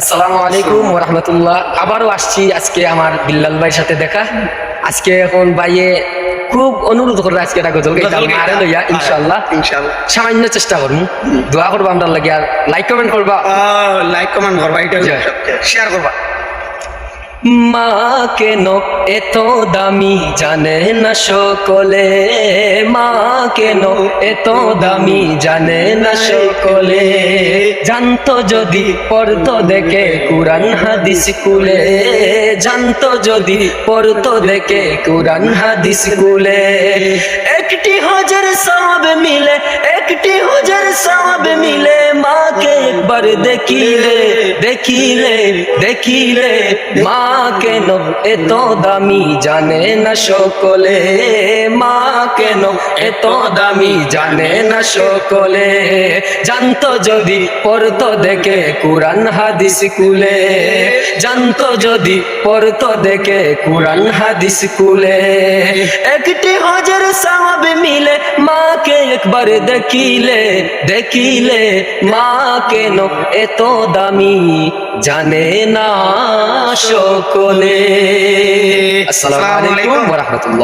আসসালামু আলাইকুম রহমতুল্লাহ আবারও আসছি আজকে আমার বিল্লাল ভাইয়ের সাথে দেখা। আজকে এখন ভাইয়ে খুব অনুরোধ করে আজকে এটা গজল আরে লইয়া ইনশাআল্লাহ। ইনশাআল্লাহ। সামান্য চেষ্টা করব দোয়া করব আমরা লাগে আর লাইক কমেন্ট করবা। লাইক কমেন্ট করবা এটা শেয়ার করবা। মা কেন এত দামি জানে না সকলে? মা কেন এত দামি জানে না সকলে? জানতো যদি পড়তো দেখে কুরান হাদিস কুলে জানতো যদি পড়তো দেখে কুরান হাদিস কুলে একটি হজর সব মিলে, একটি একবার দেখিলে দেখিলে দেখিলে, মা কেন এত দামি জানে না সকলে? মা কেন এত দামি জানে না সকলে? জানতো যদি পড়তো দেখে কুরআন হাদিস কুলে জানতো যদি পড়তো দেখে কুরআন হাদিস কুলে একটি হাজার সওয়াব মিলে মাকে একবার দেখিলে দেখিলে মা কেন এত দামি? জানে না সকলে। আসসালামু আলাইকুম। ওয়া রাহমাতুল্লাহ।